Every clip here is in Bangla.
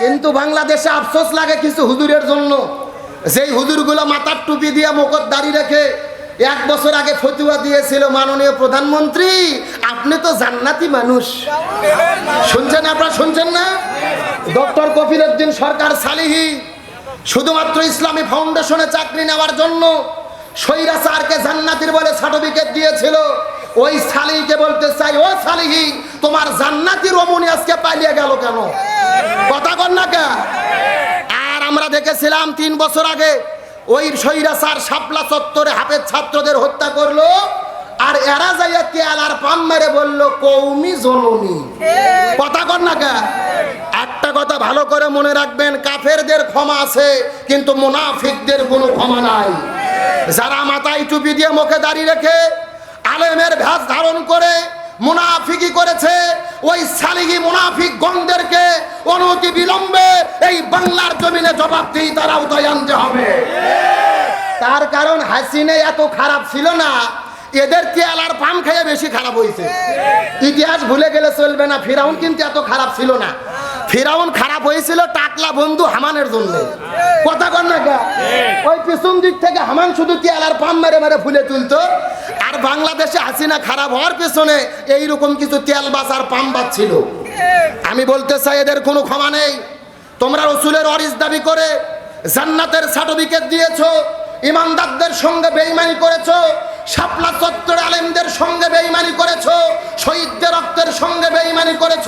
কিন্তু বাংলাদেশে আফসোস লাগে কিছু হুজুরের জন্য। যেই হুজুরগুলো মাথার টুপি দিয়ে মুখত দাড়ি রেখে এক বছর আগে ফতুয়া দিয়েছিল মাননীয় প্রধানমন্ত্রী, আপনি তো জান্নাতি মানুষ। শুনছেন আপনারা, শুনছেন না? ডক্টর কফির উদ্দিন সরকার সালিহি শুধুমাত্র ইসলামী ফাউন্ডেশনে চাকরি নেওয়ার জন্য সৈরা স্যারকে জান্নাতির বলে সার্টিফিকেট দিয়েছিল। ওই সালিহিকে বলতে চাই, ও সালিহি, তোমার জান্নাতি রমণী আজকে পালিয়ে গেল কেন? কথা কর না আর আমরা দেখেছিলাম তিন বছর আগে ওই সৈরা স্যার শাপলা চত্বরে হাফের ছাত্রদের হত্যা করল, আর এরা যাইয়া কেয়ালার পাম মেরে বলল, কৌমি জননী। কথা কর না একটা কথা ভালো করে মনে রাখবেন, কাফেরদের ক্ষমা আছে, কিন্তু মুনাফিকদের কোনো ক্ষমা নাই। যারা মাথায় টুপি দিয়ে মুখে দাঁড়িয়ে রেখে আলেমের ভ্যাস ধারণ করে মুনাফিকি করেছে, ওই সালিগি মুনাফিক গণদেরকে অনতি বিলম্বে এই বাংলার জমিনে জবাব দিয়ে তারা উদয় আনতে হবে। তার কারণ হাসিনে এত খারাপ ছিল না, এদের তেয়ালার পাম খেয়ে বেশি খারাপ হয়েছে ইতিহাস ভুলে গেলে চলবে না, ফিরাউন কিন্তু এত খারাপ ছিল না। ফিরাউন খারাপ হয়েছিল টাকলা বন্ধু হামানের জন্য। কথা কর না ওই পিছন দিক থেকে হামান শুধু তেয়ালার পাম মেরে মেরে ফুলে তুলতো। আর বাংলাদেশে হাসিনা খারাপ হওয়ার পেছনে এইরকম কিছু তেল বাস আর পাম ছিল। আমি বলতে চাই এদের কোনো ক্ষমা নেই। তোমরা রসুলের অরিস দাবি করে জান্নাতের সার্টিফিকেট দিয়েছ ইমানদারদের সঙ্গে বেইমানি করেছ শাপলা চত্বর আলেমদের সঙ্গে বেইমানি করেছ, শহীদদের রক্তের সঙ্গে বেইমানি করেছ,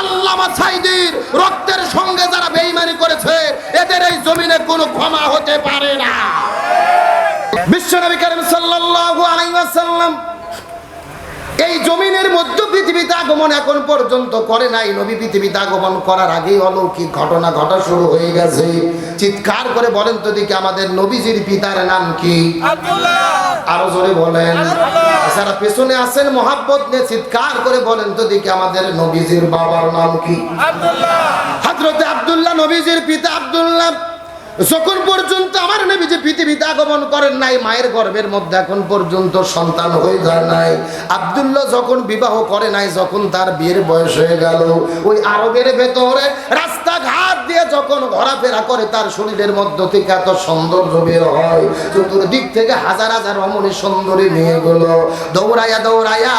আল্লামা সাইদির রক্তের সঙ্গে যারা বেইমানি করেছে, এদের এই জমিনে কোনো ক্ষমা হতে পারে না। বিশ্বনবী করিম সাল্লাল্লাহু আলাইহি ওয়াসাল্লাম এই জমিনের মধ্য পৃথিবীতে আগমন এখন পর্যন্ত করে নাই নবী পৃথিবীতে আগমন করার আগেই অলৌকিক ঘটনা ঘটা শুরু হয়ে গেছে। চিৎকার করে বলেন তো দিকে আমাদের নবীজির পিতার নাম কি? আরও জোরে বলেন। যারা পেছনে আছেন মহাব্বত নিয়ে চিৎকার করে বলেন তো দিকে আমাদের নবীজির বাবার নাম কি? হজরতে আব্দুল্লাহ নবীজির পিতা আব্দুল্লাহ। যখন পর্যন্ত আমার নবী যে পৃথিবীতে আগমন করেন নাই, মায়ের গর্ভের মধ্যে এখন পর্যন্ত সন্তান হয়ে যায় নাই। আব্দুল্লাহ যখন বিবাহ করে নাই, যখন তার বিয়ের বয়স হয়ে গেল, ওই আরবের ভেতরে রাস্তাঘাট দিয়ে যখন ঘোরাফেরা করে, তার শরীরের মধ্য থেকে এত সৌন্দর্য বের হয়। চতুর্দিক থেকে হাজার হাজার রমণী সুন্দরী নিয়ে মেয়েগুলো দৌড়াইয়া দৌড়াইয়া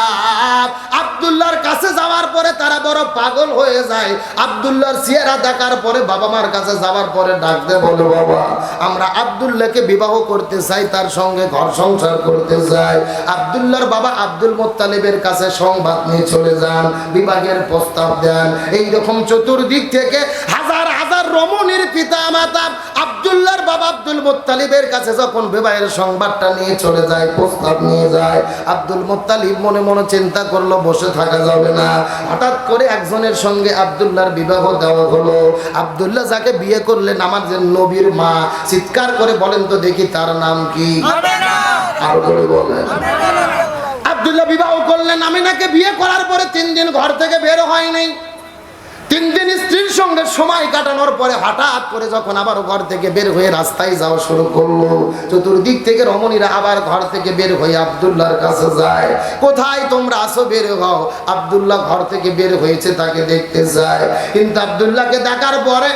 আব্দুল্লাহর কাছে যাওয়ার পরে তারা বড় পাগল হয়ে যায়। আব্দুল্লাহর চেহারা দেখার পরে বাবা মার কাছে যাওয়ার পরে ডাক দে বলে বাবা। আমরা আবদুল্লাহকে বিবাহ করতে চাই, তার সঙ্গে ঘর সংসার করতে চাই। আব্দুল্লাহর বাবা আব্দুল মোত্তালেবের কাছে সংবাদ নিয়ে চলে যান বিবাহের প্রস্তাব দেন। এইরকম চতুর্দিক থেকে হাজার হাজার রমণীর পিতা মাতা আব্দুল্লাহর বাবা আব্দুল মোত্তালিবের কাছে যখন বিবাহের সংবাদটা নিয়ে চলে যায় প্রস্তাব নিয়ে যায় আব্দুল মোত্তালিব মনে মনে চিন্তা করল বসে থাকা যাবে না। হঠাৎ করে একজনের সঙ্গে আব্দুল্লাহর বিবাহ দেওয়া হলো। আব্দুল্লাহ যাকে বিয়ে করলেন আমার যে নবীর মা চিৎকার করে বলেন তো দেখি তার নাম কি? আরও করে বলেন। আব্দুল্লাহ বিবাহ করলেন আমিনাকে বিয়ে করার পরে তিন দিন ঘর থেকে বের হয় নাই। তিন দিন স্ত্রীর সঙ্গে সময় কাটানোর পরে হঠাৎ করে যখন আবার ঘর থেকে বের হয়ে রাস্তায় যাওয়া শুরু করল, চতুর্দিক থেকে রমণীরা আবার ঘর থেকে বের হয়ে আবদুল্লার কাছে যায়। কোথায় তোমরা আসো বের হও। আবদুল্লাহ ঘর থেকে বের হয়েছে, তাকে দেখতে যায়। কিন্তু আবদুল্লাহকে দেখার পরে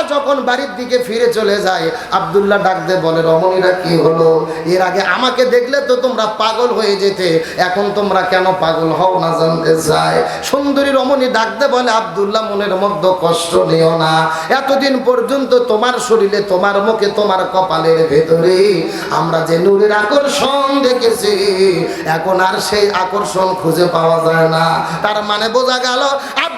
আবার যখন বাড়ির দিকে ফিরে চলে যায়, আবদুল্লাহ ডাকতে বলে, রমণীরা কি হলো? এর আগে আমাকে দেখলে তো তোমরা পাগল হয়ে যেতে, এখন তোমরা কেন পাগল হও না জানতে চায়? সুন্দরী রমণী ডাকতে বলে, আবদুল্লাহ, মনের মধ্যে কষ্ট নিও না। এতদিন পর্যন্ত তোমার শরীরে, তোমার মুখে, তোমার কপালের ভেতরে আমরা যে নূরের আকর্ষণ দেখেছি, এখন আর সেই আকর্ষণ খুঁজে পাওয়া যায় না। তার মানে বোঝা গেল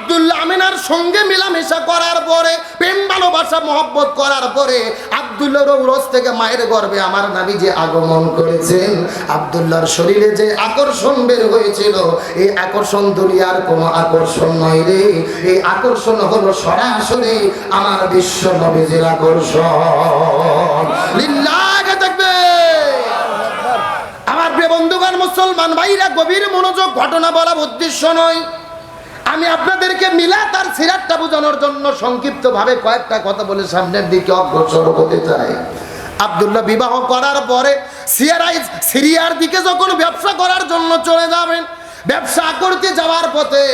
আব্দুল্লাহ আমিনার সঙ্গে মিলামেশা করার পরে, প্রেম, ভালোবাসা, মহব্বত করার পরে আব্দুল্লাহর রোজ থেকে মায়ের গর্ভে আমার নাবি যে আগমন করেছেন। আব্দুল্লাহর শরীরে যে আকর্ষণ বের হয়েছিল, এই আকর্ষণ দুনিয়ার কোনো আকর্ষণ নয় রে। এই আকর্ষণ হলো সরাসরি আমার বিশ্ব নবীজির আকর্ষণ। লিল্লাহে তাকবীর! আমার প্রিয় বন্ধুগণ, মুসলমান ভাইরা, গভীর মনোযোগ, ঘটনা বলা উদ্দেশ্য নয়। আমি আপনাদেরকে মিলা তার সিরাতটা বোঝানোর জন্য সংক্ষিপ্ত ভাবে কয়েকটা কথা বলে সামনের দিকে অগ্রসর হতে চাই। আব্দুল্লাহ বিবাহ করার পরে সিয়ারাই সিরিয়ার দিকে যখন ব্যবসা করার জন্য চলে যাবেন, ব্যবসা করতে যাওয়ার পথে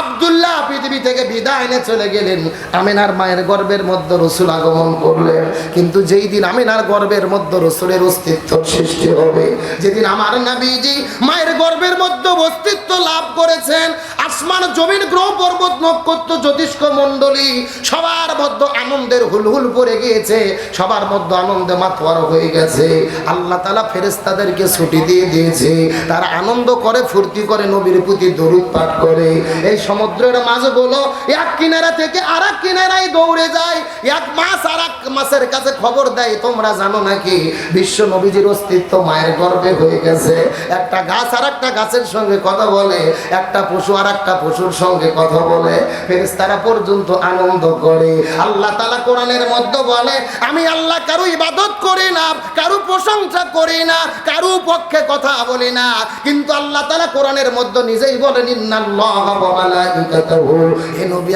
আব্দুল্লাহ পৃথিবী থেকে বিদায় এনে চলে গেলেন। আমিনার মায়ের গর্ভের মধ্যে রসুল আগমন করলেন। কিন্তু যেই দিন আমিনার গর্বের মধ্যে রসুলের অস্তিত্ব সৃষ্টি হবে, যেদিন আমার নাবিজি মায়ের গর্ভের মধ্যে অস্তিত্ব লাভ করেছেন, আসমান জমিন গ্রহ পর্বত নক্ষত্র জ্যোতিষ্ক মণ্ডলী, সবার মধ্যে আনন্দের হুলহুল পড়ে গিয়েছে, সবার মধ্যে আনন্দে মাতোয়ার হয়ে গেছে। আল্লাহ তালা ফেরেস্তাদেরকে ছুটি দিয়ে দিয়েছে, তারা আনন্দ করে, ফুর্তি করে, নবীর প্রতি দরুদ পাঠ করে। এই সমুদ্রের মাছগুলো এক কিনারা থেকে আর এক কিনারায় দৌড়ে যায়। এক মাছ আর এক মাছের কাছে খবর দেয়, তোমরা জানো নাকি বিশ্ব নবীজির অস্তিত্ব মায়ের গর্ভে হয়ে গেছে। একটা গাছ আর একটা গাছের সঙ্গে কথা বলে, একটা পশু আর একটা পশুর সঙ্গে কথা বলে। ফেরেশতারা পর্যন্ত আনন্দ করে। আল্লাহ তালা কোরআনের মধ্যে বলে, আমি আল্লাহ কারও ইবাদত করি না, কারও প্রশংসা করি না, কারও পক্ষে কথা বলি না। কিন্তু আল্লাহ তালা কোরআনের মধ্যে নিজেই বলেন, ইন্নাল্লাহ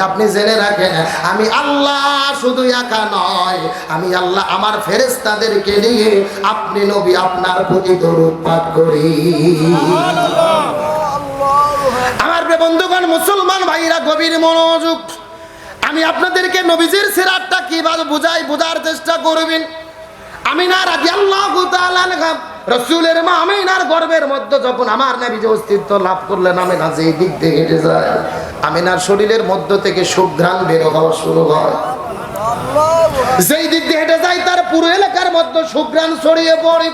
আপনি জেনে রাখেন, আমি আল্লাহ শুধু একা নয়, আমি আল্লাহ আমার ফেরেশতাদেরকে নিয়ে আপনি নবী আপনার প্রতি দরুদ করি। আমার বন্ধুগণ, মুসলমান ভাইরা, গভীর মনোযোগ। আমি আপনাদেরকে নবীজির সিরাতটা কীভাবে বুঝাই, বোঝার চেষ্টা করবেন? আমিনা রাদিয়াল্লাহু তাআলা আনহা। রসুলের মা আমিনার গর্বের মধ্যে যখন আমার নাবি যে অস্তিত্ব লাভ করলেন, আমিনা যেই দিক দিয়ে হেঁটে যায়, আমিনার শরীরের মধ্য থেকে সুঘ্রাণ বের হওয়া শুরু হয়। যেই দিক দিয়ে হেঁটে যায়, তার পুরো এলাকার মধ্যে সুঘ্রাণ ছড়িয়ে পড়ে।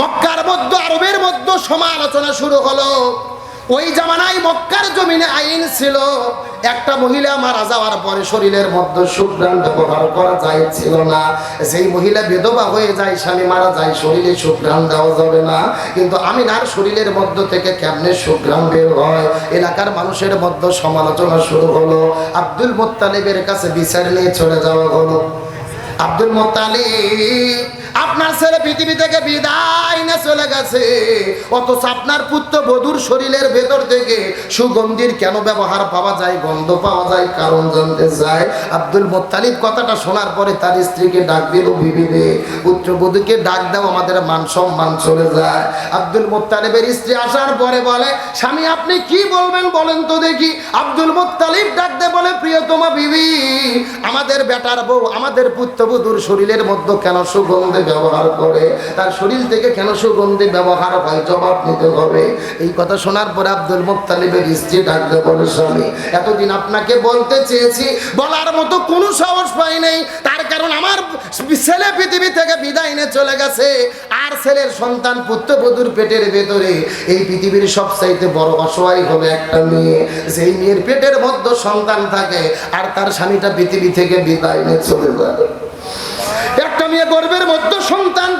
মক্কার মধ্যে, আরবের মধ্যে সমালোচনা শুরু হলো। ওই জামানায় মক্কার জমিনে আইন ছিল, একটা মহিলা মারা যাওয়ার পরে শরীরের মধ্যে সুগ্রাম ব্যবহার করা যায় ছিল না। সেই মহিলা বেদবা হয়ে যায়, স্বামী মারা যায়, শরীরে সুগ্রাম দেওয়া যাবে না। কিন্তু আমি আমিনার শরীরের মধ্য থেকে কেমনে সুগ্রাম বের হয়? এলাকার মানুষের মধ্যে সমালোচনা শুরু হলো। আব্দুল মোত্তালিবের কাছে বিচার নিয়ে চলে যাওয়া হলো। আব্দুল মোত্তালিব আপনার ছেলে পৃথিবী থেকে বিদায় না চলে গেছে। অথচ আপনার পুত্র বধুর শরীরের ভেতর থেকে সুগন্ধির কেন ব্যবহার পাওয়া যায়, গন্ধ পাওয়া যায়, কারণ জানতে চায়। আব্দুল মোত্তালিব কথাটা শোনার পরে তার স্ত্রীকে ডাক দিল বিবিরে পুত্র বধূকে ডাক দাও, আমাদের মান সম্মান চলে যায়। আব্দুল মোত্তালিবের স্ত্রী আসার পরে বলে, স্বামী, আপনি কি বলবেন বলেন তো দেখি। আব্দুল মোত্তালিব ডাক দে বলে, প্রিয়তমা বিবি, আমাদের বেটার বউ, আমাদের পুত্রবধূর শরীরের মধ্যে কেন সুগন্ধি ব্যবহার করে, তার শরীর থেকে কেন সুগন্ধি ব্যবহার হয় জবাব নিতে হবে। এই কথা শোনার পরে আব্দুল মুক্তালিবের স্ত্রী ডাকতে বলে স্বামী, এতদিন আপনাকে বলতে চেয়েছি, বলার মতো কোনো সাহস পাই নাই। তার কারণ আমার ছেলে পৃথিবী থেকে বিদায় নিয়ে চলে গেছে। আর ছেলের সন্তান পুত্রবধূর পেটের ভেতরে এই পৃথিবীর সবচাইতে বড় অসহায় হবে একটা মেয়ে। সেই মেয়ের পেটের মধ্যে সন্তান থাকে, আর তার স্বামীটা পৃথিবী থেকে বিদায় নিয়ে চলে যায়। একটা গর্বের মধ্যে সন্তান